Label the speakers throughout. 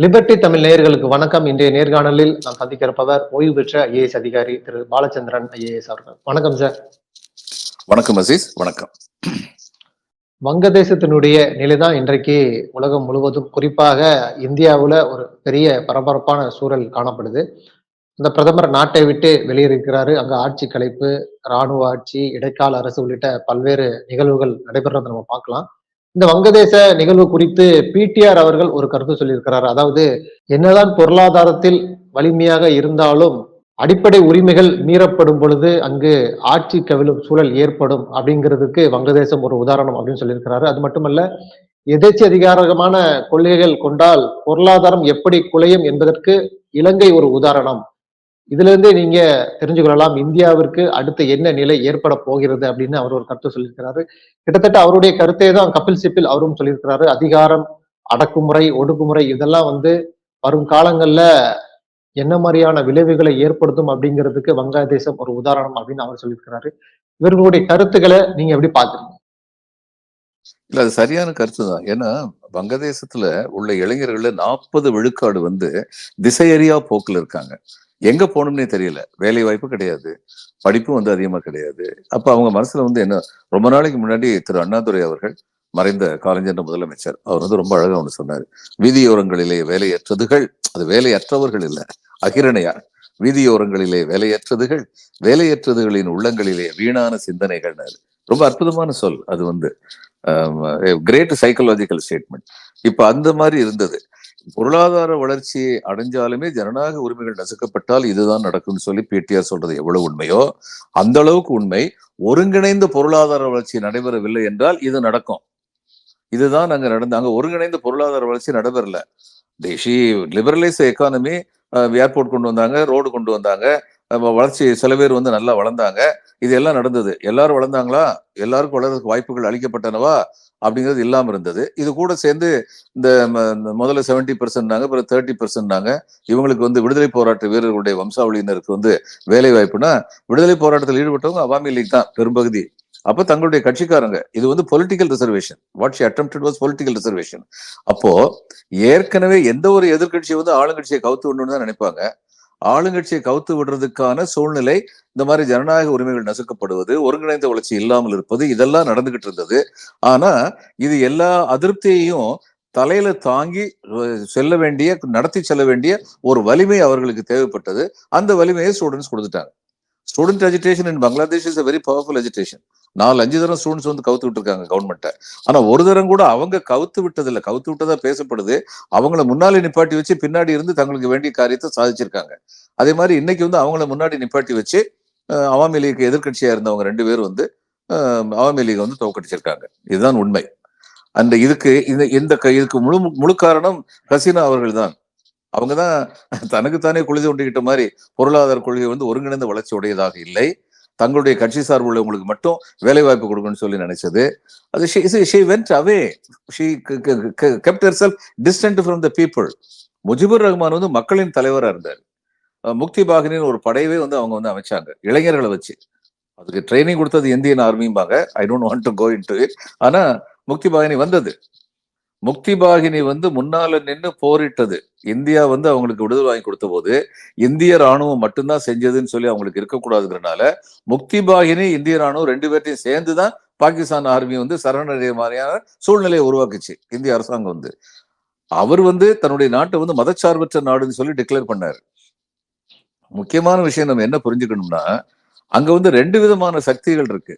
Speaker 1: Liberty Tamil நேயர்களுக்கு வணக்கம். இன்றைய நேர்காணலில் நாம் சந்திக்க இருப்பவர் ஓய்வு பெற்ற ஐஏஎஸ் அதிகாரி திரு பாலச்சந்திரன் ஐஏஎஸ் அவர்கள். வணக்கம் சார்.
Speaker 2: வணக்கம் அசீஸ். வணக்கம்.
Speaker 1: வங்கதேசத்தினுடைய நிலைதான் இன்றைக்கு உலகம் முழுவதும் குறிப்பாக இந்தியாவுல ஒரு பெரிய பரபரப்பான சூழல் காணப்படுது. இந்த பிரதமர் நாட்டை விட்டு வெளியேறியிருக்கிறாரு. அங்க ஆட்சி கலைப்பு இராணுவ ஆட்சி இடைக்கால அரசு உள்ளிட்ட பல்வேறு நிகழ்வுகள் நடைபெறதை நம்ம பார்க்கலாம். இந்த வங்கதேச நிகழ்வு குறித்து பிடிஆர் அவர்கள் ஒரு கருத்து சொல்லியிருக்கிறார். அதாவது என்னதான் பொருளாதாரத்தில் வலிமையாக இருந்தாலும் அடிப்படை உரிமைகள் மீறப்படும் பொழுது அங்கு ஆட்சி கவிழும் சூழல் ஏற்படும் அப்படிங்கிறதுக்கு வங்கதேசம் ஒரு உதாரணம் அப்படின்னு சொல்லியிருக்கிறாரு. அது மட்டுமல்ல எதேச்சி அதிகாரமான கொள்கைகள் கொண்டால் பொருளாதாரம் எப்படி குலையும் என்பதற்கு இலங்கை ஒரு உதாரணம். இதுல இருந்தே நீங்க தெரிஞ்சு கொள்ளலாம் இந்தியாவிற்கு அடுத்து என்ன நிலை ஏற்பட போகிறது அப்படின்னு அவர் ஒரு கருத்து சொல்லியிருக்கிறாரு. கிட்டத்தட்ட அவருடைய கருத்தை தான் கபில் சிப்பில் அவரும் சொல்லியிருக்கிறாரு. அதிகாரம் அடக்குமுறை ஒடுக்குமுறை இதெல்லாம் வந்து வரும் காலங்கள்ல என்ன மாதிரியான விளைவுகளை ஏற்படுத்தும் அப்படிங்கிறதுக்கு வங்காளதேசம் ஒரு உதாரணம் அப்படின்னு அவர் சொல்லியிருக்கிறாரு. இவர்களுடைய கருத்துக்களை நீங்க எப்படி பாக்குறீங்க
Speaker 2: இல்ல அது சரியான கருத்து தான். ஏன்னா வங்கதேசத்துல உள்ள இளைஞர்கள்ல நாற்பது விழுக்காடு வந்து திசையறியா போக்குல இருக்காங்க. எங்க போகணும்னே தெரியல. வேலை வாய்ப்பு கிடையாது. படிப்பும் வந்து அதிகமா கிடையாது. அப்ப அவங்க மனசுல வந்து என்ன ரொம்ப நாளைக்கு முன்னாடி திரு அண்ணாதுரை அவர்கள் மறைந்த காலஞ்சென்ற முதலமைச்சர் அவர் வந்து ரொம்ப அழகா ஒன்று சொன்னாரு. வீதியோரங்களிலே வேலையற்றதுகள் அது வேலையற்றவர்கள் இல்ல அகிரணையார். வீதியோரங்களிலே வேலையற்றதுகள் வேலையற்றதுகளின் உள்ளங்களிலே வீணான சிந்தனைகள் ரொம்ப அற்புதமான சொல் அது வந்து. கிரேட் சைக்கலாஜிக்கல் ஸ்டேட்மெண்ட் இப்ப அந்த மாதிரி இருந்தது. பொருளாதார வளர்ச்சியை அடைஞ்சாலுமே ஜனநாயக உரிமைகள் நசுக்கப்பட்டால் இதுதான் நடக்கும்னு சொல்லி பிடிஆர் சொல்றது எவ்வளவு உண்மையோ அந்த அளவுக்கு உண்மை. ஒருங்கிணைந்த பொருளாதார வளர்ச்சி நடைபெறவில்லை என்றால் இது நடக்கும். இதுதான் அங்க நடந்த அங்க ஒருங்கிணைந்த பொருளாதார வளர்ச்சி நடைபெறல. தேசி லிபரலைஸ் எக்கானமி ஏர்போர்ட் கொண்டு வந்தாங்க ரோடு கொண்டு வந்தாங்க. வளர்ச்சி சில பேர் வந்து நல்லா வளர்ந்தாங்க. இது எல்லாம் நடந்தது. எல்லாரும் வளர்ந்தாங்களா? எல்லாருக்கும் வளர்றதுக்கு வாய்ப்புகள் அளிக்கப்பட்டனவா? அப்படிங்கிறது இல்லாமல் இருந்தது. இது கூட சேர்ந்து இந்த முதல்ல செவன்டி பர்சன்ட்னாங்க அப்புறம் தேர்ட்டி பர்சன்ட்னாங்க இவங்களுக்கு வந்து விடுதலை போராட்ட வீரர்களுடைய வம்சாவளியினருக்கு வந்து வேலை வாய்ப்புனா விடுதலை போராட்டத்தில் ஈடுபட்டவங்க அவாமி லீக் தான் பெரும்பகுதி. அப்போ தங்களுடைய கட்சிக்காரங்க இது வந்து political reservation what she attempted was political reservation அப்போ ஏற்கனவே எந்த ஒரு எதிர்கட்சியை வந்து ஆளுங்கட்சியை கவுத்து விடணும்னு தான் நினைப்பாங்க. ஆளுங்கட்சியை கவுத்து விடுறதுக்கான சூழ்நிலை இந்த மாதிரி ஜனநாயக உரிமைகள் நசுக்கப்படுவது ஒருங்கிணைந்த வளர்ச்சி இல்லாமல் இருப்பது இதெல்லாம் நடந்துகிட்டு இருந்தது. ஆனா இது எல்லா அதிருப்தியையும் தலையில தாங்கி செல்ல வேண்டிய நடத்தி செல்ல வேண்டிய ஒரு வலிமை அவர்களுக்கு தேவைப்பட்டது. அந்த வலிமையை ஸ்டூடெண்ட்ஸ் கொடுத்துட்டாங்க. Student education in Bangladesh is very powerful education நாலு அஞ்சு தரம் ஸ்டூடெண்ட்ஸ் வந்து கவுத்து விட்டுருக்காங்க கவர்மெண்ட்டை ஆனா ஒரு தரம் கூட அவங்க கவுத்து விட்டதில்லை. கவுத்து விட்டதா பேசப்படுது. அவங்கள முன்னாடி நிப்பாட்டி வச்சு பின்னாடி இருந்து தங்களுக்கு வேண்டிய காரியத்தை சாதிச்சிருக்காங்க. அதே மாதிரி இன்னைக்கு வந்து அவங்கள முன்னாடி நிப்பாட்டி வச்சு அவாமி லீக் எதிர்கட்சியா இருந்தவங்க ரெண்டு பேரும் வந்து அவாமி லீக் வந்து தோக்கடிச்சிருக்காங்க இதுதான் உண்மை. அந்த இதுக்கு இந்த இந்த இதுக்கு முழு முழு காரணம் ஹசீனா அவர்கள் தான் அவங்க தான் தனக்குத்தானே குளிது கொண்டுகிட்ட மாதிரி பொருளாதார கொள்கை வந்து ஒருங்கிணைந்த வளர்ச்சி உடையதாக இல்லை. தங்களுடைய கட்சி சார்பு உள்ளவங்களுக்கு மட்டும் வேலை வாய்ப்பு கொடுக்கணும்னு சொல்லி நினைச்சது. அது she went away she kept sell self distant from the people Mujibur Rahman வந்து மக்களின் தலைவராக இருந்தார். முக்தி பாகினின் ஒரு படையவே வந்து அவங்க வந்து அமைச்சாங்க இளைஞர்களை வச்சு. அதுக்கு ட்ரைனிங் கொடுத்தது Indian ஆர்மிம்பாங்க I don't want to go into it ஆனா முக்தி பாகினி வந்தது. முக்தி பாகினி வந்து முன்னால நின்று போரிட்டது. இந்தியா வந்து அவங்களுக்கு விடுதலை வாங்கி கொடுத்த போது இந்திய ராணுவம் மட்டும்தான் செஞ்சதுன்னு சொல்லி அவங்களுக்கு இருக்கக்கூடாதுங்கிறனால முக்தி பாகினி இந்திய ராணுவம் ரெண்டு பேர்ட்டையும் சேர்ந்துதான் பாகிஸ்தான் ஆர்மி வந்து சரணடைய மாதிரியான சூழ்நிலையை உருவாக்குச்சு இந்திய அரசாங்கம் வந்து. அவர் வந்து தன்னுடைய நாட்டை வந்து மதச்சார்பற்ற நாடுன்னு சொல்லி டிக்ளேர் பண்ணாரு. முக்கியமான விஷயம் நம்ம என்ன புரிஞ்சுக்கணும்னா அங்க வந்து ரெண்டு விதமான சக்திகள் இருக்கு.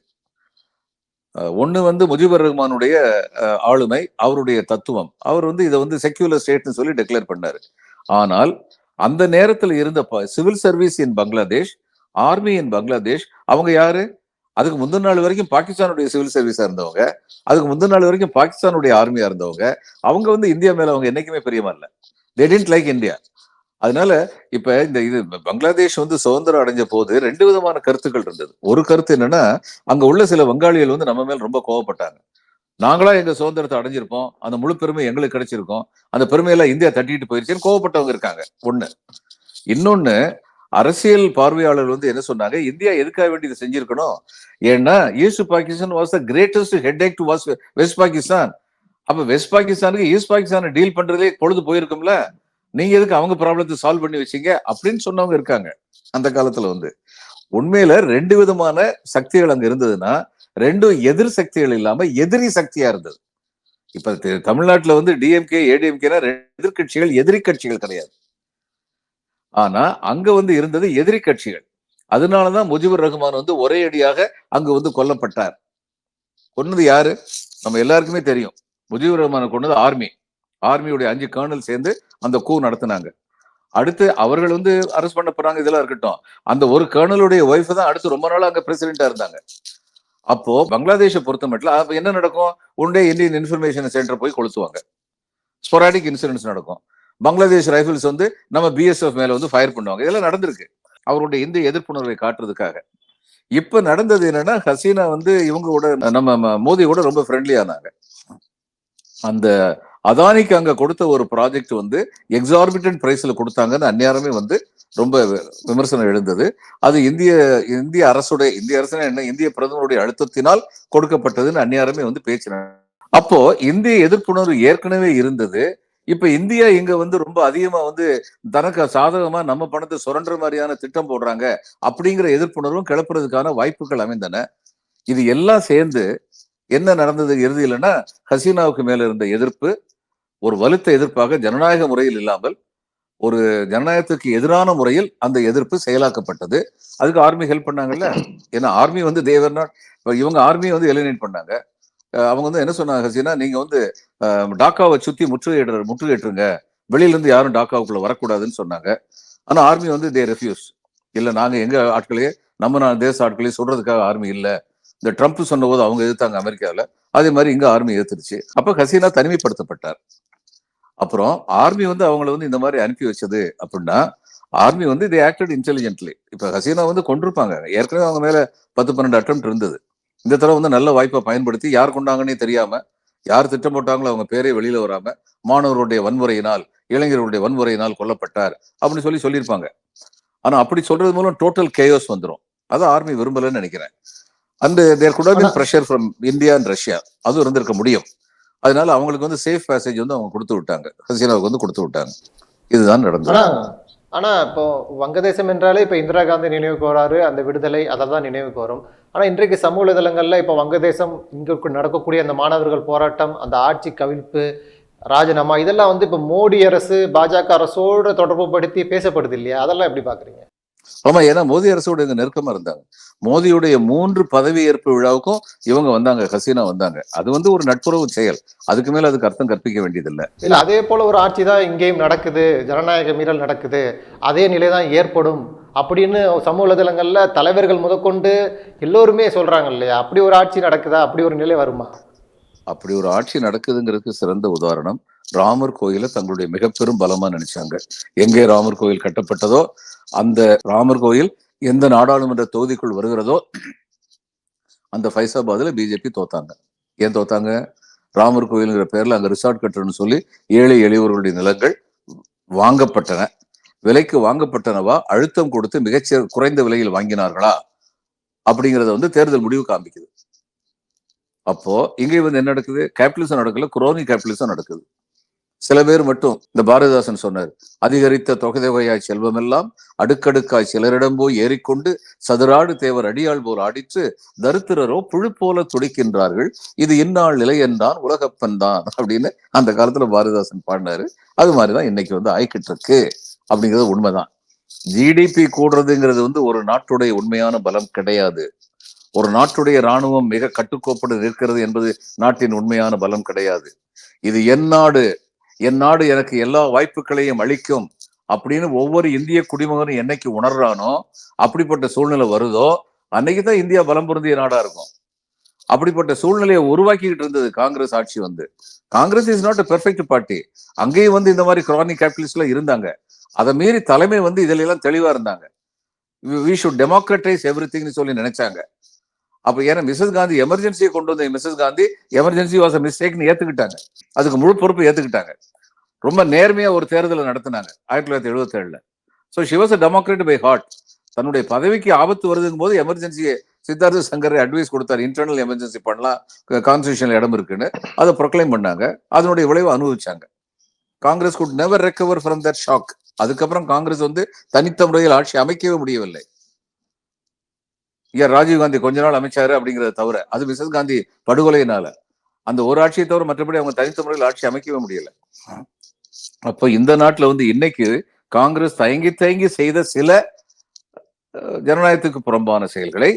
Speaker 2: ஒண்ணு வந்து முஜிபுர் ரஹ்மானுடைய ஆளுமை அவருடைய தத்துவம். அவர் வந்து இதை வந்து செக்யூலர் ஸ்டேட்னு சொல்லி டிக்ளேர் பண்ணாரு. ஆனால் அந்த நேரத்தில் இருந்த civil service in Bangladesh army in Bangladesh அவங்க யாரு? அதுக்கு முந்தின நாள் வரைக்கும் பாகிஸ்தானுடைய சிவில் சர்வீஸா இருந்தவங்க. அதுக்கு முந்தின நாள் வரைக்கும் பாகிஸ்தானுடைய ஆர்மியா இருந்தவங்க. அவங்க வந்து இந்தியா மேல அவங்க என்னைக்குமே பெரியமா இல்லை. தே டென்ட் லைக் இந்தியா அதனால இப்ப இந்த இது பங்களாதேஷ் வந்து சுதந்திரம் அடைஞ்ச போது ரெண்டு விதமான கருத்துக்கள் இருந்தது. ஒரு கருத்து என்னன்னா அங்க உள்ள சில வங்காளிகள் வந்து நம்ம மேல ரொம்ப கோவப்பட்டாங்க. நாங்களா எங்க சுதந்திரத்தை அடைஞ்சிருப்போம். அந்த முழு பெருமை எங்களுக்கு கிடைச்சிருக்கோம். அந்த பெருமையெல்லாம் இந்தியா தட்டிட்டு போயிருச்சுன்னு கோவப்பட்டவங்க இருக்காங்க. ஒண்ணு. இன்னொன்னு அரசியல் பார்வையாளர் வந்து என்ன சொன்னாங்க? இந்தியா எதுக்காக வேண்டி இதை செஞ்சிருக்கணும்? ஏன்னா East Pakistan was the greatest headache to was West Pakistan அப்ப வெஸ்ட் பாகிஸ்தானுக்கு ஈஸ்ட் பாகிஸ்தானை டீல் பண்றதே பொழுது போயிருக்கும்ல? நீங்க எதுக்கு அவங்க ப்ராப்ளத்தை சால்வ் பண்ணி வச்சீங்க? அப்படின்னு சொன்னவங்க இருக்காங்க. அந்த காலத்துல வந்து. உண்மையில ரெண்டு விதமான சக்திகள் அங்க இருந்ததுன்னா ரெண்டும் எதிர் சக்திகள் இல்லாம எதிரி சக்தியா இருந்தது. இப்ப தமிழ்நாட்டுல வந்து டிஎம்கே ஏடிஎம்கேனா எதிர்கட்சிகள் எதிரி கட்சிகள் கிடையாது. ஆனா அங்க வந்து இருந்தது எதிரி கட்சிகள். அதனாலதான் முஜிபுர் ரஹ்மான் வந்து ஒரே அடியாக அங்கு வந்து கொல்லப்பட்டார். கொன்னது யாரு? நம்ம எல்லாருக்குமே தெரியும். முஜிபுர் ரஹ்மானை கொண்டது ஆர்மி. ஆர்மியுடைய அஞ்சு கர்னல் சேர்ந்து அந்த கூ நடத்தினாங்க. அடுத்து அவர்கள் வந்து அரெஸ்ட் பண்ண போறாங்க இதெல்லாம் இருக்கட்டும். அந்த ஒரு கர்னலுடைய ஒய்ஃப் தான் அடுத்து ரொம்ப நாள் அங்க பிரசிடென்டா இருந்தாங்க. அப்போ பங்களாதேஷை பொறுத்த மட்டும் அப்ப என்ன நடக்கும்? உண்டே இந்தியன் இன்ஃபர்மேஷன் சென்டர் போய் கொளுத்துவாங்க. ஸ்பொராடிக் இன்சிடென்ட்ஸ் நடக்கும். பங்களாதேஷ் ரைஃபிள்ஸ் வந்து நம்ம பிஎஸ்எஃப் மேல வந்து ஃபயர் பண்ணுவாங்க. இதெல்லாம் நடந்திருக்கு. அவருடைய இந்திய எதிர்ப்புணர்வை காட்டுறதுக்காக. இப்ப நடந்தது என்னன்னா ஹசீனா வந்து இவங்க கூட நம்ம ம- கூட ரொம்ப ஃப்ரெண்ட்லியா இருந்தாங்க அந்த அதானிக்கு அங்க கொடுத்த ஒரு ப்ராஜெக்ட் வந்து எக்ஸார்பிட்டன்ட் பிரைஸ்ல கொடுத்தாங்கன்னு அந்நேரமே வந்து ரொம்ப விமர்சனம் எழுந்தது. அது இந்திய இந்திய அரசுடைய இந்திய அரசு என்ன இந்திய பிரதமருடைய அழுத்தத்தினால் கொடுக்கப்பட்டதுன்னு அந்நேரமே வந்து பேச்சு அப்போ இந்திய எதிர்ப்புணர்வு ஏற்கனவே இருந்தது. இப்ப இந்தியா இங்க வந்து ரொம்ப அதிகமா வந்து தனக்கு சாதகமா நம்ம பணத்தை சுரண்டுற மாதிரியான திட்டம் போடுறாங்க அப்படிங்கிற எதிர்ப்புணர்வும் கிளப்புறதுக்கான வாய்ப்புகள் அமைந்தன. இது எல்லாம் சேர்ந்து என்ன நடந்தது இறுதியிலன்னா ஹசீனாவுக்கு மேல இருந்த எதிர்ப்பு ஒரு வலுத்த எதிர்ப்பாக ஜனநாயக முறையில் இல்லாமல் ஒரு ஜனநாயகத்துக்கு எதிரான முறையில் அந்த எதிர்ப்பு செயலாக்கப்பட்டது. அதுக்கு ஆர்மி ஹெல்ப் பண்ணாங்கல்ல? ஏன்னா ஆர்மி வந்து தேவர் நாட் இவங்க ஆர்மியை வந்து எலினேட் பண்ணாங்க. அவங்க வந்து என்ன சொன்னாங்க ஹசீனா நீங்க வந்து டாக்காவை சுத்தி முற்றுகையிடுற முற்றுகையிட்டுருங்க. வெளியில இருந்து யாரும் டாக்காவுக்குள்ள வரக்கூடாதுன்னு சொன்னாங்க. ஆனா ஆர்மி வந்து தே ரெஃப்யூஸ் இல்ல நாங்க எங்க ஆட்களையே நம்ம நான் தேச ஆட்களையே சொல்றதுக்காக ஆர்மி இல்ல. இந்த ட்ரம்ப் சொன்ன போது அவங்க எதிர்த்தாங்க அமெரிக்காவில். அதே மாதிரி இங்க ஆர்மி எதிர்த்துருச்சு. அப்ப ஹசீனா தனிமைப்படுத்தப்பட்டார். அப்புறம் ஆர்மி வந்து அவங்கள வந்து இந்த மாதிரி அனுப்பி வச்சது அப்படின்னா ஆர்மி வந்து இது ஆக்டட் இன்டெலிஜென்ட்லி இப்ப ஹசீனா வந்து கொண்டிருப்பாங்க. ஏற்கனவே அவங்க மேல பத்து பன்னெண்டு அட்டம் இருந்தது. இந்த தடவை வந்து நல்ல வாய்ப்பை பயன்படுத்தி யார் கொண்டாங்கன்னே தெரியாம யார் திட்டம் போட்டாங்களோ அவங்க பேரே வெளியில வராம மாணவர்களுடைய வன்முறையினால் இளைஞர்களுடைய வன்முறையினால் கொல்லப்பட்டார் அப்படின்னு சொல்லி சொல்லியிருப்பாங்க. ஆனா அப்படி சொல்றது மூலம் டோட்டல் கேயோஸ் வந்துரும். அது ஆர்மி விரும்பலன்னு நினைக்கிறேன். And there could pressure from India and Russia அதுவும் இருந்திருக்க முடியும். அதனால அவங்களுக்கு வந்து சேஃப் பேசேஜ் வந்து அவங்க கொடுத்து விட்டாங்க. ஹசீனாவுக்கு வந்து கொடுத்து விட்டாங்க. இதுதான் நடந்தது.
Speaker 1: ஆனா இப்போ வங்கதேசம் என்றாலே இப்ப இந்திரா காந்தி நினைவுக்கு வராரு அந்த விடுதலை அதை தான் நினைவுக்கு வரும். ஆனா இன்றைக்கு சமூக வலைதளங்கள்ல இப்ப வங்கதேசம் இங்க நடக்கக்கூடிய அந்த மாணவர்கள் போராட்டம் அந்த ஆட்சி கவிழ்ப்பு ராஜினாமா இதெல்லாம் வந்து இப்ப மோடி அரசு பாஜக அரசோட தொடர்பு படுத்தி பேசப்படுது இல்லையா? அதெல்லாம் எப்படி பாக்குறீங்க?
Speaker 2: ஆமா ஏன்னா மோடி அரசோட இங்க நெருக்கமா இருந்தாங்க. மோடியுடைய மூன்று பதவியேற்பு விழாவுக்கும் இவங்க வந்தாங்க ஹசீனா வந்தாங்க. அது வந்து ஒரு நட்புறவு செயல். அதுக்கு மேல அதுக்கு அர்த்தம் கற்பிக்க வேண்டியதில்லை.
Speaker 1: இல்ல அதே போல ஒரு ஆட்சி தான் இங்கேயும் நடக்குது ஜனநாயக மீறல் நடக்குது. அதே நிலை தான் ஏற்படும் அப்படின்னு சமூக வலைதளங்கள்ல தலைவர்கள் முதற்கொண்டு எல்லோருமே சொல்றாங்க இல்லையா? அப்படி ஒரு ஆட்சி நடக்குதா? அப்படி ஒரு நிலை வருமா?
Speaker 2: அப்படி ஒரு ஆட்சி நடக்குதுங்கிறதுக்கு சிறந்த உதாரணம் ராமர் கோயிலை தங்களுடைய மிக பெரும் பலமா நினைச்சாங்க. எங்கே ராமர் கோயில் கட்டப்பட்டதோ அந்த ராமர் கோயில் எந்த நாடாளுமன்ற தொகுதிக்குள் வருகிறதோ அந்த ஃபைசாபாத்ல பிஜேபி தோத்தாங்க. ஏன் தோத்தாங்க? ராமர் கோயிலுங்கிற பேர்ல அங்க ரிசார்ட் கட்டணும்னு சொல்லி ஏழை எளியவர்களுடைய நிலங்கள் வாங்கப்பட்டன. விலைக்கு வாங்கப்பட்டனவா? அழுத்தம் கொடுத்து மிகச்ச குறைந்த விலையில் வாங்கினார்களா? அப்படிங்கறத வந்து தேர்தல் முடிவு காமிக்குது. அப்போ இங்கே வந்து என்ன நடக்குது? கேபிட்டலிசம் நடக்கல குரோனி கேபிட்டலிசம் நடக்குது. சில பேர் மட்டும் இந்த பாரதிதாசன் சொன்னார் அதிகரித்த தொகை தொகையாய் செல்வமெல்லாம் அடுக்கடுக்காய் சிலரிடம் போய் ஏறிக்கொண்டு சதுராடு தேவர் அடியாள் போல் ஆடிற்று தரித்திரரோ புழு போல துடிக்கின்றார்கள். இது இந்நாள் நிலை என்றான் உலகப்பன் தான். அப்படின்னு அந்த காலத்துல பாரதிதாசன் பாடினாரு. அது மாதிரிதான் இன்னைக்கு வந்து ஆய்கிட்டு இருக்கு அப்படிங்கிறது உண்மைதான். ஜிடிபி கூடுறதுங்கிறது வந்து ஒரு நாட்டுடைய உண்மையான பலம் கிடையாது. ஒரு நாட்டுடைய ராணுவம் மிக கட்டுக்கோப்படு இருக்கிறது என்பது நாட்டின் உண்மையான பலம் கிடையாது. இது என் நாடு என் நாடு எனக்கு எல்லா வாய்ப்புகளையும் அளிக்கும் அப்படின்னு ஒவ்வொரு இந்திய குடிமகனும் என்னைக்கு உணர்றானோ அப்படிப்பட்ட சூழ்நிலை வருதோ அன்னைக்கு தான் இந்தியா பலம் பொருந்திய நாடா இருக்கும். அப்படிப்பட்ட சூழ்நிலையை உருவாக்கிக்கிட்டு இருந்தது காங்கிரஸ் ஆட்சி வந்து. Congress is not perfect party அங்கேயும் வந்து இந்த மாதிரி குரானிக் கேபிட்டலிஸ்ட்ல இருந்தாங்க. அதை மீறி தலைமை வந்து இதுல எல்லாம் தெளிவா இருந்தாங்க. வி ஷுட் டெமோக்ரட்டைஸ் எவ்ரி திங்னு சொல்லி நினைச்சாங்க. அப்ப ஏன்னா மிஸ்ஸஸ் காந்தி எமர்ஜென்சியை கொண்டு வந்த மிஸ்ஸஸ் காந்தி எமர்ஜென்சி வாஸ் மிஸ்டேக்னு ஏத்துக்கிட்டாங்க. அதுக்கு முழு பொறுப்பு ஏத்துக்கிட்டாங்க. ரொம்ப நேர்மையா ஒரு தேர்தலை நடத்தினாங்க ஆயிரத்தி தொள்ளாயிரத்தி எழுபத்தி ஏழுல. So she was democrat by heart தன்னுடைய பதவிக்கு ஆபத்து வருதுங்கும் போது எமர்ஜென்சியை சித்தார்த்த சங்கர் அட்வைஸ் கொடுத்தார். இன்டர்னல் எமர்ஜென்சி பண்ணலாம் கான்ஸ்டியூஷன்ல இடம் இருக்குன்னு. அதை ப்ரொக்ளைம் பண்ணாங்க. அதனுடைய விளைவு அனுபவிச்சாங்க. Congress could never recover from that shock அதுக்கப்புறம் காங்கிரஸ் வந்து தனித்த முறையில் ஆட்சி அமைக்கவே முடியவில்லை. ஐயா ராஜீவ் காந்தி கொஞ்ச நாள் அமைச்சாரு அப்படிங்கறத தவிர அது மிசஸ் காந்தி படுகொலையினால. அந்த ஒரு ஆட்சியை தவிர மற்றபடி அவங்க தனித்த முறையில் ஆட்சி அமைக்கவே முடியல. அப்போ இந்த நாட்டுல வந்து இன்னைக்கு காங்கிரஸ் தயங்கி தயங்கி செய்த சில ஜனநாயகத்துக்கு புறம்பான செயல்களை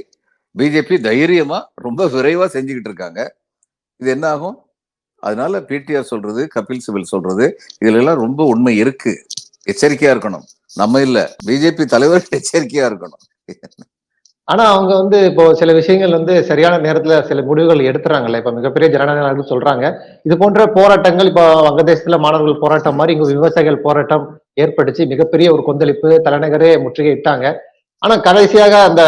Speaker 2: பிஜேபி தைரியமா ரொம்ப விரைவா செஞ்சுக்கிட்டு இருக்காங்க. இது என்ன ஆகும்? அதனால பிடிஆர் சொல்றது கபில் சிபில் சொல்றது இதுல எல்லாம் ரொம்ப உண்மை இருக்கு. எச்சரிக்கையா இருக்கணும். நம்ம இல்ல பிஜேபி தலைவர் எச்சரிக்கையா இருக்கணும்.
Speaker 1: ஆனா அவங்க வந்து இப்போ சில விஷயங்கள் வந்து சரியான நேரத்துல சில முடிவுகள் எடுத்துறாங்கல்ல. இப்ப மிகப்பெரிய ஜனநாயக நாடுகள் சொல்றாங்க இது போன்ற போராட்டங்கள் இப்போ வங்கதேசத்துல மாணவர்கள் போராட்டம் மாதிரி இங்க விவசாயிகள் போராட்டம் ஏற்பட்டுச்சு. மிகப்பெரிய ஒரு கொந்தளிப்பு தலைநகரே முற்றுகையிட்டாங்க ஆனா கடைசியாக அந்த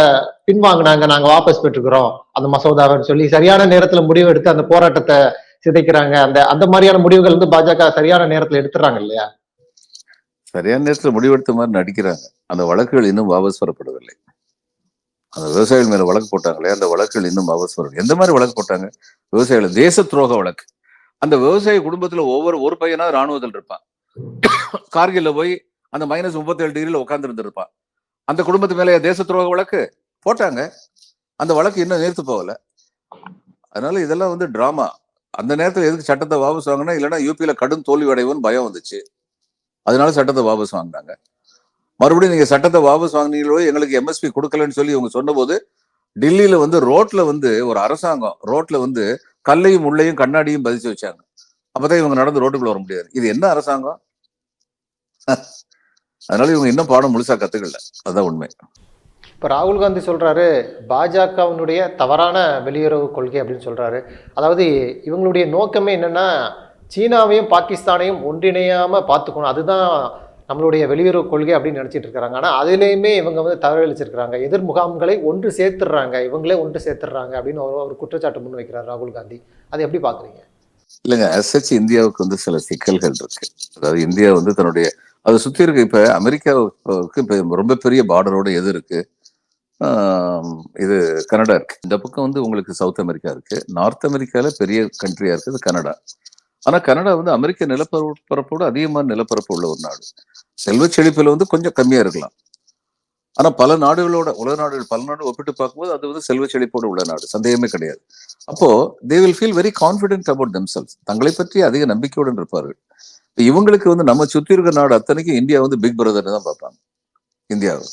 Speaker 1: பின்வாங்கினாங்க நாங்க வாபஸ் பெற்றுக்கிறோம் அந்த மசோதாவன்னு சொல்லி சரியான நேரத்துல முடிவு எடுத்து அந்த போராட்டத்தை சிதைக்கிறாங்க. அந்த அந்த மாதிரியான முடிவுகள் வந்து பாஜக சரியான நேரத்துல எடுத்துறாங்க இல்லையா?
Speaker 2: சரியான நேரத்துல முடிவெடுத்த மாதிரி நடிக்கிறாங்க. அந்த வழக்குகள் இன்னும் வாபஸ் வரப்படவில்லை. அந்த விவசாயிகள் மேல வழக்கு போட்டாங்களே அந்த வழக்குகள் இன்னும் வாபஸ் எந்த மாதிரி வழக்கு போட்டாங்க? விவசாயிகள் தேச துரோக வழக்கு. அந்த விவசாய குடும்பத்துல ஒவ்வொரு ஒரு பையனா ராணுவத்தில் இருப்பான். கார்கில்ல போய் அந்த மைனஸ் முப்பத்தேழு டிகிரியில உட்கார்ந்து இருந்திருப்பான். அந்த குடும்பத்து மேல தேச துரோக வழக்கு? போட்டாங்க. அந்த வழக்கு இன்னும் நேர்த்து போகல. அதனால இதெல்லாம் வந்து டிராமா அந்த நேரத்தில் எதுக்கு சட்டத்தை வாபஸ் வாங்கினா இல்லைன்னா யூபியில கடும் தோல்வி அடைவுன்னு பயம் வந்துச்சு. அதனால சட்டத்தை வாபஸ் வாங்கினாங்க. மறுபடியும் நீங்க சட்டத்தை வாபஸ் வாங்கினீங்களோ எங்களுக்கு எம்எஸ்பி கொடுக்கலன்னு சொல்லி இவங்க சொன்னபோது டெல்லியில வந்து ரோட்ல வந்து ஒரு அரசாங்கம் ரோட்ல வந்து கல்லையும் முள்ளையும் கண்ணாடியும் பதிச்சு வச்சாங்க. அப்பதான் இவங்க நடந்து ரோட்டுக்குள்ள வர முடியாது. இது என்ன அரசாங்கம்? அதனால இவங்க இன்னும் பாடம் முழுசா கத்துக்கல. அதுதான் உண்மை.
Speaker 1: இப்ப ராகுல் காந்தி சொல்றாரு பாஜகவினுடைய தவறான வெளியுறவு கொள்கை அப்படின்னு சொல்றாரு. அதாவது இவங்களுடைய நோக்கமே என்னன்னா சீனாவையும் பாகிஸ்தானையும் ஒன்றிணையாம பார்த்துக்கணும். அதுதான் நம்மளுடைய வெளியுறவு கொள்கை அப்படின்னு நினச்சிட்டு இருக்காங்க ஆனால் அதுலேயுமே இவங்க வந்து தவறளிச்சிருக்கிறாங்க. எதிர் முகாம்களை ஒன்று சேர்த்துடுறாங்க. இவங்களே ஒன்று சேர்த்துடுறாங்க அப்படின்னு ஒரு ஒரு குற்றச்சாட்டு முன் வைக்கிறார் ராகுல் காந்தி. அதை எப்படி பாக்குறீங்க
Speaker 2: இல்லைங்க அசச் இந்தியாவுக்கு வந்து சில சிக்கல்கள் இருக்கு. அதாவது இந்தியா வந்து தன்னுடைய அதை சுற்றி இருக்க. இப்போ அமெரிக்காவுக்கு இப்போ ரொம்ப பெரிய பார்டரோட எது இருக்கு? இது கனடா இருக்கு. இந்த பக்கம் வந்து உங்களுக்கு சவுத் அமெரிக்கா இருக்கு. நார்த் அமெரிக்கால பெரிய கண்ட்ரியா இருக்குது கனடா. ஆனா கனடா வந்து அமெரிக்க நிலப்பரப்போடு அதிகமான நிலப்பரப்பு உள்ள ஒரு நாடு. செல்வ செழிப்புல வந்து கொஞ்சம் கம்மியா இருக்கலாம். ஆனா பல நாடுகளோட உலக நாடுகள் பல நாடு ஒப்பிட்டு பார்க்கும்போது அது வந்து செல்வ செழிப்போடு உள்ள நாடு. சந்தேகமே கிடையாது. அப்போ they will feel very confident about themselves தங்களை பற்றி அதிக நம்பிக்கையுடன் இருப்பார்கள். இப்ப இவங்களுக்கு வந்து நம்ம சுத்தி இருக்கிற நாடு அத்தனைக்கும் இந்தியா வந்து பிக் பிரதர்னு தான் பார்ப்பாங்க. இந்தியாவை.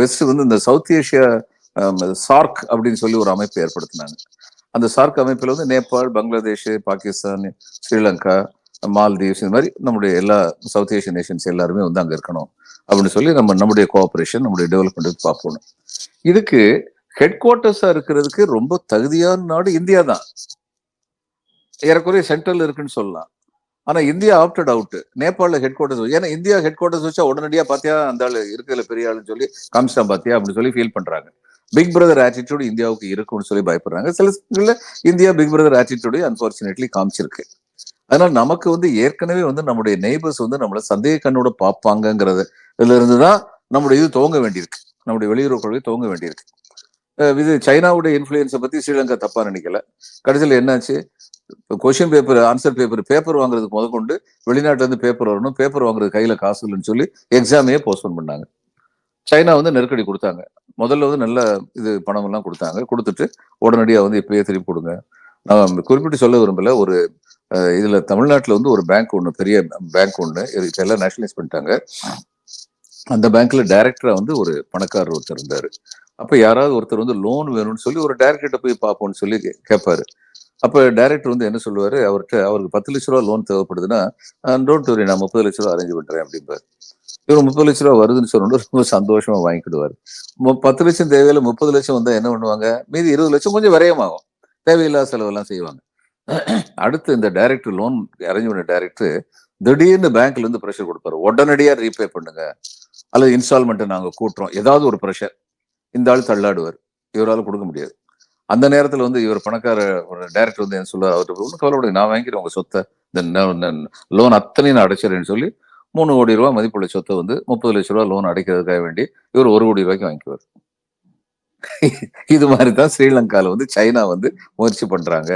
Speaker 2: பெஸ்ட் வந்து இந்த சவுத் ஏஷியா சார்க் அப்படின்னு சொல்லி ஒரு அமைப்பு ஏற்படுத்தினாங்க. அந்த சார்க் அமைப்பில் வந்து நேபாள் பங்களாதேஷ் பாகிஸ்தான் ஸ்ரீலங்கா மால்தீவ்ஸ் இந்த மாதிரி நம்முடைய எல்லா சவுத் ஏஷியன் நேஷன்ஸ் எல்லாருமே வந்து அங்க இருக்கணும் அப்படின்னு சொல்லி நம்ம நம்முடைய கோஆப்ரேஷன் நம்முடைய டெவலப்மெண்ட்டுக்கு பார்ப்போம் இதுக்கு ஹெட் குவார்ட்டர்ஸாக இருக்கிறதுக்கு ரொம்ப தகுதியான நாடு இந்தியா தான். ஏறக்குறைய சென்ட்ரல் இருக்குன்னு சொல்லலாம். ஆனா இந்தியா ஆப்டட் அவுட் நேபாளில் ஹெட் குவார்ட்டர்ஸ் ஏன்னா இந்தியா ஹெட் குவார்ட்டர்ஸ் வச்சா உடனடியா பார்த்தியா அந்த ஆளு இருக்கிறதுல பெரிய ஆளுன்னு சொல்லி காமிச்சிட்டான் பாத்தியா அப்படின்னு சொல்லி ஃபீல் பண்றாங்க. பிக் பிரதர் ஆட்டிடியூட் இந்தியாவுக்கு இருக்கும்னு சொல்லி பயப்படுறாங்க. சில India big brother attitude unfortunately காமிச்சிருக்கு. அதனால நமக்கு வந்து ஏற்கனவே வந்து நம்முடைய நெய்பர்ஸ் வந்து நம்மள சந்தேக கண்ணோட பார்ப்பாங்கிறது இதுல இருந்துதான் நம்முடைய இது துவங்க வேண்டியிருக்கு. நம்முடைய வெளியுறவு கொள்கை துவங்க வேண்டியிருக்கு. இது சைனாவுடைய இன்ஃபுளுயன்ஸை பத்தி ஸ்ரீலங்கா தப்பா நினைக்கல. கடைசியில் என்னாச்சு? Question paper answer paper paper வாங்குறதுக்கு முதற்கொண்டு வெளிநாட்டுல இருந்து பேப்பர் வரணும் பேப்பர் வாங்குறது கையில காசு இல்லைன்னு சொல்லி எக்ஸாமையே போஸ்ட்போன் பண்ணாங்க. சைனா வந்து நெருக்கடி கொடுத்தாங்க. முதல்ல வந்து நல்ல இது பணம் எல்லாம் கொடுத்தாங்க. கொடுத்துட்டு உடனடியா வந்து இப்பயே திருப்பி கொடுங்க. நான் குறிப்பிட்டு சொல்ல விரும்பல. ஒரு இதில் இதுல தமிழ்நாட்டுல வந்து ஒரு பேங்க் ஒன்று பெரிய பேங்க் ஒன்று இப்போ எல்லாம் நேஷனலைஸ் பண்ணிட்டாங்க. அந்த பேங்க்ல டைரக்டரா வந்து ஒரு பணக்காரர் ஒருத்தர் இருந்தாரு. அப்ப யாராவது ஒருத்தர் வந்து லோன் வேணும்னு சொல்லி ஒரு டைரக்டர்கிட்ட போய் பார்ப்போம்னு சொல்லி கேட்பாரு அப்ப டைரக்டர் வந்து என்ன சொல்லுவாரு? அவர்கிட்ட அவருக்கு பத்து லட்ச ரூபா லோன் தேவைப்படுதுன்னா டோன்ட் வரி நான் முப்பது லட்ச ரூபா அரேஞ்ச் பண்றேன் அப்படிம்பாரு. இவர் முப்பது லட்ச ரூபா வருதுன்னு சொன்னோட ரொம்ப சந்தோஷமா வாங்கிக்கிடுவார். பத்து லட்சம் தேவையில்ல முப்பது லட்சம் வந்தா என்ன பண்ணுவாங்க? மீதி இருபது லட்சம் கொஞ்சம் விரயமாகும். தேவையில்லாத செலவெல்லாம் செய்வாங்க. அடுத்து இந்த டைரக்டர் லோன் அரேஞ்ச் பண்ண டைரக்டர் திடீர்னு பேங்க்ல இருந்து ப்ரெஷர் கொடுப்பாரு. உடனடியா ரீபே பண்ணுங்க. அல்லது இன்ஸ்டால்மெண்ட்டை நாங்க கூட்டுறோம். ஏதாவது ஒரு ப்ரெஷர் இந்த ஆள் தள்ளாடுவார். இவரால் கொடுக்க முடியாது. அந்த நேரத்துல வந்து இவர் பணக்கார ஒரு டைரக்டர் வந்து என்ன சொல்ல அவர் ஒன்றும் கவலைப்படாது நான் வாங்கிக்கிறேன் உங்க சொத்தை. இந்த லோன் அத்தனையும் நான் அடைச்சிடுறேன்னு சொல்லி மூணு கோடி ரூபாய் மதிப்புள்ள சொத்தை வந்து முப்பது லட்ச ரூபா லோன் அடைக்கிறதுக்காக வேண்டி இவர் ஒரு கோடி ரூபாய்க்கு வாங்கிக்குவார். இது மாதிரி தான் ஸ்ரீலங்காவில் வந்து சைனா வந்து முயற்சி பண்றாங்க.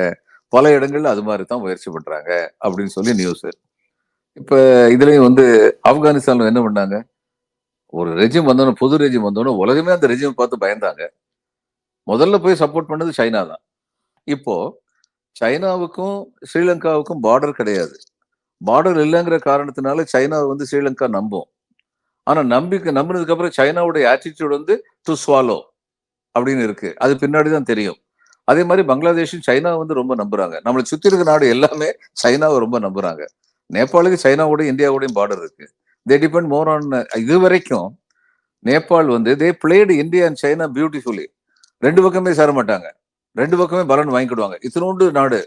Speaker 2: பல இடங்கள்ல அது மாதிரி தான் முயற்சி பண்றாங்க அப்படின்னு சொல்லி நியூஸ் இப்ப இதுலயும் வந்து ஆப்கானிஸ்தான்ல என்ன பண்ணாங்க? ஒரு ரெஜிம் வந்தோடன புது ரெஜிம் வந்தோடனே உலகமே அந்த ரெஜிம் பார்த்து பயந்தாங்க. முதல்ல போய் சப்போர்ட் பண்ணது சைனா தான் இப்போ சைனாவுக்கும் ஸ்ரீலங்காவுக்கும் பார்டர் கிடையாது. பார்டர் இல்லைங்கிற காரணத்தினால சைனா வந்து ஸ்ரீலங்கா நம்பும். ஆனா நம்பிக்கை நம்பினதுக்கு அப்புறம் சைனாவுடைய ஆட்டிடியூட் வந்து டு ஸ்வாலோ அப்படின்னு இருக்கு. அது பின்னாடி தான் தெரியும். அதே மாதிரி பங்களாதேஷும் சைனா வந்து ரொம்ப நம்புறாங்க. நம்மளை சுத்தி இருக்க நாடு எல்லாமே சைனாவை ரொம்ப நம்புறாங்க. நேபாளுக்கு சைனாவோட இந்தியாவோடையும் பார்டர் இருக்கு. தே டிபெண்ட் மோர் ஆன் இது வரைக்கும் நேபாள் வந்து they played India and China beautifully ரெண்டு பக்கமே சேர மாட்டாங்க. ரெண்டு பக்கமே பலன் வாங்கிக்கிடுவாங்க. இத்தினோண்டு நாடு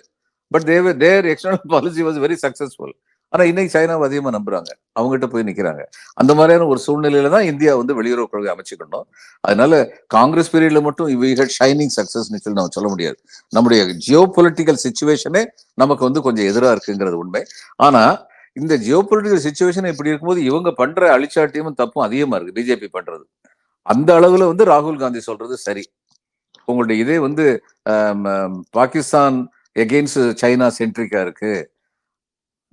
Speaker 2: but they their external policy was very successful ஆனா இன்னைக்கு சைனாவை அதிகமா நம்புறாங்க. அவங்ககிட்ட போய் நிக்கிறாங்க. அந்த மாதிரியான ஒரு சூழ்நிலையில தான் இந்தியா வந்து வெளியுறவு கொள்கை அமைச்சுக்கணும். அதனால காங்கிரஸ் பீரியட்ல மட்டும் வி ஹெட் ஷைனிங் சக்சஸ் சொல்லி நம்ம சொல்ல முடியாது. நம்முடைய ஜியோ பொலிட்டிக்கல் சுச்சுவேஷனே நமக்கு வந்து கொஞ்சம் எதிரா இருக்குங்கிறது உண்மை. ஆனா இந்த ஜியோ பொலிட்டிக்கல் சுச்சுவேஷன் இப்படி இருக்கும்போது இவங்க பண்ற அழிச்சாட்டியமும் தப்பும் அதிகமா இருக்கு. பிஜேபி பண்றது. அந்த அளவுல வந்து ராகுல் காந்தி சொல்றது சரி. உங்களுடைய இதே வந்து பாகிஸ்தான் எகெயின்ஸ்ட் சைனா சென்ட்ரிக்கா இருக்கு.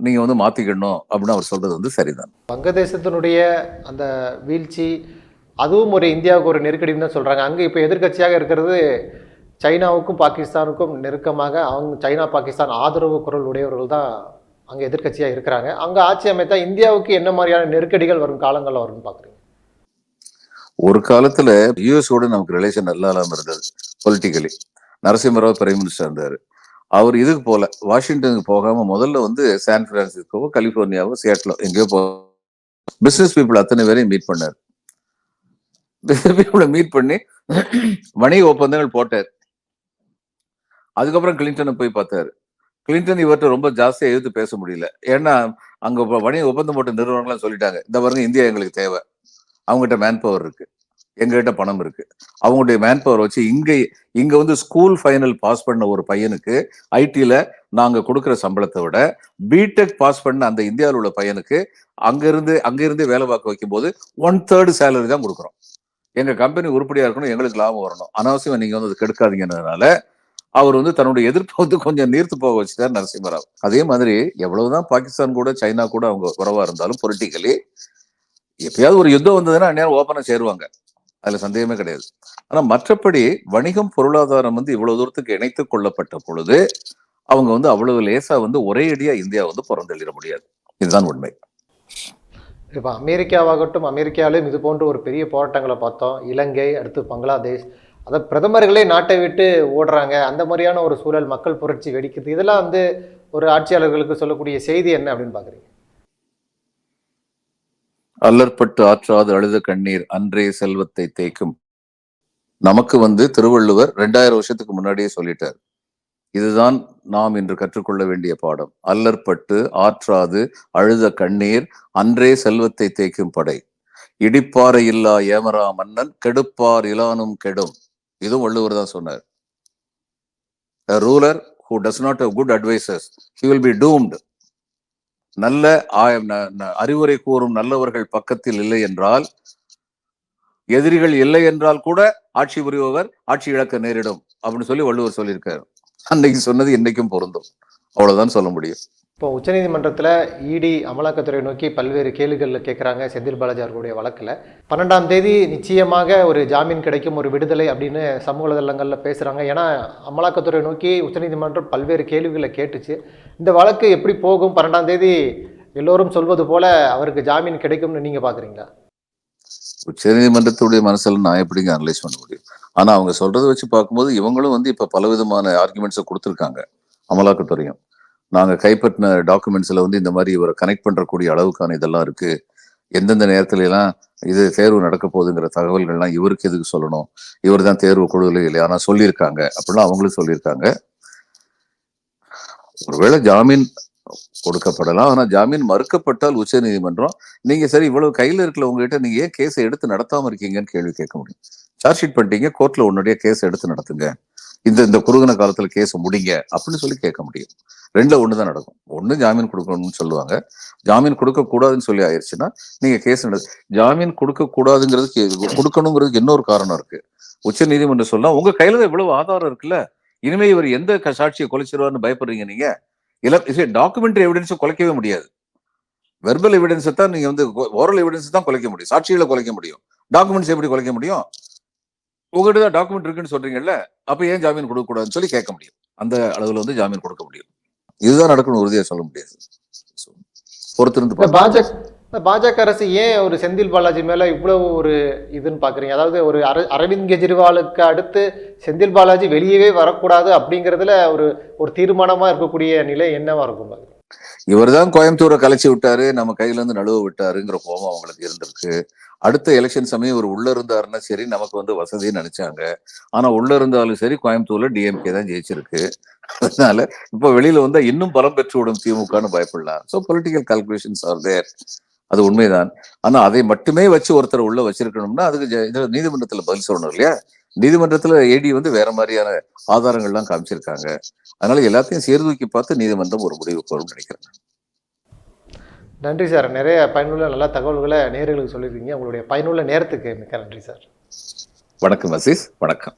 Speaker 2: நீங்க வந்து மாத்திக்கணும் அப்படின்னு அவர் சொல்றது வந்து சரிதான்.
Speaker 1: வங்கதேசத்தினுடைய அந்த வீழ்ச்சி அதுவும் ஒரு இந்தியாவுக்கு ஒரு நெருக்கடின்னு தான் சொல்கிறாங்க அங்கே இப்போ எதிர்க்கட்சியாக இருக்கிறது சைனாவுக்கும் பாகிஸ்தானுக்கும் நெருக்கமாக அவங்க சைனா பாகிஸ்தான் ஆதரவு குரல் உடையவர்கள் தான் அங்கே எதிர்க்கட்சியாக இருக்கிறாங்க. அங்கே ஆட்சி அமைத்தா இந்தியாவுக்கு என்ன மாதிரியான நெருக்கடிகள் வரும் காலங்களில் வரும்னு பார்க்குறீங்க
Speaker 2: ஒரு காலத்துல யூஎஸ் ஓட நமக்கு ரிலேஷன் நல்லா இல்லாம இருந்தது பொலிட்டிக்கலி நரசிம்மராவ் பிரைம் மினிஸ்டர் இருந்தாரு. அவர் இதுக்கு போல வாஷிங்டனுக்கு போகாம முதல்ல வந்து சான் பிரான்சிஸ்கோவோ கலிபோர்னியாவோ சியாட்லோ எங்கேயோ போ பிஸ்னஸ் பீப்புள் அத்தனை பேரையும் மீட் பண்ணார். பீப்புளை மீட் பண்ணி வணிக ஒப்பந்தங்கள் போட்டார். அதுக்கப்புறம் கிளின்டனை போய் பார்த்தாரு. கிளின்டன் இவர்கிட்ட ரொம்ப ஜாஸ்தியாக எதிர்த்து பேச முடியல. ஏன்னா அங்கே வணிக ஒப்பந்தம் போட்ட நிறுவனங்கள்லாம் சொல்லிட்டாங்க இந்த பாருங்க இந்தியா எங்களுக்கு தேவை. அவங்ககிட்ட மேன் பவர் இருக்கு. எங்ககிட்ட பணம் இருக்கு. அவங்களுடைய மேன் பவர் வச்சு இங்க இங்க வந்து ஸ்கூல் ஃபைனல் பாஸ் பண்ண ஒரு பையனுக்கு ஐடில நாங்க கொடுக்குற சம்பளத்தை விட பிடெக் பாஸ் பண்ண அந்த இந்தியாவில் உள்ள பையனுக்கு அங்கிருந்து அங்கிருந்து வேலை பார்க்க வைக்கும் போது ஒன் தேர்ட் சேலரி தான் கொடுக்குறோம். எங்க கம்பெனி உருப்படியா இருக்கணும் எங்களுக்கு லாபம் வரணும். அனாவசியம் நீங்க வந்து அதை கெடுக்காதீங்கன்றதுனால அவர் வந்து தன்னுடைய எதிர்ப்பை வந்து கொஞ்சம் நீர்த்து போக வச்சுட்டார் நரசிம்மராவ். அதே மாதிரி எவ்வளவுதான் பாகிஸ்தான் கூட சைனா கூட அவங்க குறவா இருந்தாலும் பொலிட்டிக்கலி எப்பயாவது ஒரு யுத்தம் வந்ததுன்னா அந்நேரம் ஓப்பனா சேருவாங்க. அதுல சந்தேகமே கிடையாது. ஆனா மற்றபடி வணிகம் பொருளாதாரம் வந்து இவ்வளவு தூரத்துக்கு இணைத்துக் கொள்ளப்பட்ட பொழுது அவங்க வந்து அவ்வளவு லேசா வந்து ஒரே அடியா இந்தியா வந்து புறந்தள்ளிட முடியாது. இதுதான் உண்மை.
Speaker 1: இப்போ அமெரிக்காவாகட்டும் அமெரிக்காவிலும் இது போன்ற ஒரு பெரிய போராட்டங்களை பார்த்தோம். இலங்கை அடுத்து பங்களாதேஷ். அதை பிரதமர்களே நாட்டை விட்டு ஓடுறாங்க. அந்த மாதிரியான ஒரு சூழல் மக்கள் புரட்சி வெடிக்குது. இதெல்லாம் வந்து ஒரு ஆட்சியாளர்களுக்கு சொல்லக்கூடிய செய்தி என்ன அப்படின்னு பார்க்குறீங்க
Speaker 2: அல்லற்பட்டு ஆற்றாது அழுத கண்ணீர் அன்றே செல்வத்தை தேய்க்கும். நமக்கு வந்து திருவள்ளுவர் ரெண்டாயிரம் வருஷத்துக்கு முன்னாடியே சொல்லிட்டார். இதுதான் நாம் இன்று கற்றுக்கொள்ள வேண்டிய பாடம். அல்லற்பட்டு ஆற்றாது அழுத கண்ணீர் அன்றே செல்வத்தை தேய்க்கும் படை. இடிப்பாறை இல்லா ஏமரா மன்னன் கெடுப்பார் இலானும் கெடும். இதுவும் வள்ளுவர் தான் சொன்னார். Ruler who does not good advices he will be doomed நல்ல அறிவுரை கூறும் நல்லவர்கள் பக்கத்தில் இல்லை என்றால் எதிரிகள் இல்லை என்றால் கூட ஆட்சி புரிபவர் ஆட்சி இழக்க நேரிடும் அப்படின்னு சொல்லி வள்ளுவர் சொல்லியிருக்காரு. அன்னைக்கு சொன்னது இன்னைக்கும் பொருந்தும். அவ்வளவுதான் சொல்ல முடியும்.
Speaker 1: இப்போ உச்சநீதிமன்றத்தில் இடி அமலாக்கத்துறை நோக்கி பல்வேறு கேள்விகளில் கேட்குறாங்க செந்தில் பாலாஜி அவர்களுடைய வழக்கில். பன்னெண்டாம் தேதி நிச்சயமாக ஒரு ஜாமீன் கிடைக்கும் ஒரு விடுதலை அப்படின்னு சமூக வலைதளங்களில் பேசுகிறாங்க ஏன்னா அமலாக்கத்துறை நோக்கி உச்சநீதிமன்றம் பல்வேறு கேள்விகளை கேட்டுச்சு. இந்த வழக்கு எப்படி போகும்? பன்னெண்டாம் தேதி எல்லோரும் சொல்வது போல அவருக்கு ஜாமீன் கிடைக்கும்னு நீங்கள் பார்க்குறீங்களா
Speaker 2: உச்சநீதிமன்றத்துடைய மனசுல நான் எப்படிங்க அனலைஸ் பண்ண முடியும்? ஆனா அவங்க சொல்றதை வச்சு பார்க்கும்போது இவங்களும் வந்து இப்ப பலவிதமான ஆர்குமெண்ட்ஸை கொடுத்துருக்காங்க அமலாக்கத்துறையும். நாங்க கைப்பற்றின டாக்குமெண்ட்ஸ்ல வந்து இந்த மாதிரி இவரை கனெக்ட் பண்றக்கூடிய அளவுக்கான இதெல்லாம் இருக்கு. எந்தெந்த நேரத்துல எல்லாம் இது தேர்வு நடக்க போகுதுங்கிற தகவல்கள்லாம் இவருக்கு எதுக்கு சொல்லணும்? இவர் தான் தேர்வு குழுவில் இல்லையா? ஆனா சொல்லியிருக்காங்க. அப்படிலாம் அவங்களும் சொல்லியிருக்காங்க. ஒருவேளை ஜாமீன் கொடுக்கப்படலாம். ஆனா ஜாமீன் மறுக்கப்பட்டால் உச்ச நீதிமன்றம் நீங்க சரி இவ்வளவு கையில இருக்கல உங்ககிட்ட நீங்க ஏன் கேஸை எடுத்து நடத்தாம இருக்கீங்கன்னு கேள்வி கேட்க முடியும். சார்ஜ் ஷீட் பண்ணிட்டீங்க கோர்ட்ல உன்னுடைய கேஸ் எடுத்து நடத்துங்க. இந்த இந்த குறுகின காலத்துல கேஸ் முடிங்க அப்படின்னு சொல்லி கேட்க முடியும். ரெண்டுல ஒண்ணுதான் நடக்கும். ஒண்ணு ஜாமீன் கொடுக்கணும்னு சொல்லுவாங்க. ஜாமீன் கொடுக்க கூடாதுன்னு சொல்லி ஆயிடுச்சுன்னா நீங்க கேஸ் நட ஜாமீன் கொடுக்க கூடாதுங்கிறதுக்கு கொடுக்கணுங்கிறதுக்கு இன்னொரு காரணம் இருக்கு. உச்ச நீதிமன்றம் சொல்லலாம் உங்க கையில தான் இவ்வளவு ஆதாரம் இருக்குல்ல? இனிமே இவர் எந்த சாட்சியை கொலைச்சிருவார்னு பயப்படுறீங்க நீங்க? இல்ல டாக்குமெண்ட்ரி எவிடன்ஸும் குலைக்கவே முடியாது. வெர்பல் எவிடன்ஸை தான் நீங்க வந்து ஓரல் எவிடன்ஸ் தான் குலைக்க முடியும். சாட்சிகளை குலைக்க முடியும். டாக்குமெண்ட்ஸ் எப்படி குலைக்க முடியும்? உங்கள்கிட்ட தான் டாக்குமெண்ட் இருக்குன்னு சொல்றீங்கல்ல அப்ப ஏன் ஜாமீன் கொடுக்க கூடாதுன்னு சொல்லி கேட்க முடியும். அந்த அளவுல வந்து ஜாமீன் கொடுக்க முடியும். இதுதான் நடக்கணும் உறுதியா சொல்ல முடியாது. பொறுத்திருந்து
Speaker 1: பாஜக பாஜக அரசு ஏன் ஒரு செந்தில் பாலாஜி மேல இவ்வளவு ஒரு இதுன்னு பாக்குறீங்க? அதாவது ஒரு அர அரவிந்த் கெஜ்ரிவாலுக்கு அடுத்து செந்தில் பாலாஜி வெளியவே வரக்கூடாது அப்படிங்கறதுல ஒரு ஒரு தீர்மானமா இருக்கக்கூடிய நிலை என்னவா இருக்கும் இவர்
Speaker 2: இவர்தான் கோயம்புத்தூரை கலைச்சி விட்டாரு நம்ம கையில இருந்து நழுவ விட்டாருங்கிற கோபம் அவங்களுக்கு இருந்திருக்கு. அடுத்த எலெக்ஷன் சமயம் ஒரு உள்ள இருந்தாருன்னா சரி நமக்கு வந்து வசதின்னு நினைச்சாங்க. ஆனா உள்ள இருந்தாலும் சரி கோயம்புத்தூர்ல டிஎம்கே தான் ஜெயிச்சிருக்கு. அதனால இப்ப வெளியில வந்தா இன்னும் பலம் பெற்று விடும் திமுகன்னு பயப்படலாம். So political calculations are there அது உண்மைதான். ஆனா அதை மட்டுமே வச்சு ஒருத்தர் உள்ள வச்சிருக்கணும்னா அதுக்கு ஜ- இது நீதிமன்றத்துல பதில் சொல்லணும் இல்லையா? நீதிமன்றத்துல ஏடி வந்து வேற மாதிரியான ஆதாரங்கள்லாம் காமிச்சிருக்காங்க. அதனால எல்லாத்தையும் சீர்தூக்கி பார்த்து நீதிமன்றம் ஒரு முடிவுக்கு வரும்னு நினைக்கிறேன்.
Speaker 1: நன்றி சார். நிறைய பயனுள்ள நல்ல தகவல்களை நேயர்களுக்கு சொல்லியிருக்கீங்க. உங்களுடைய பயனுள்ள நேரத்துக்கு மிக்க நன்றி சார்.
Speaker 2: வணக்கம் அசீஸ். வணக்கம்.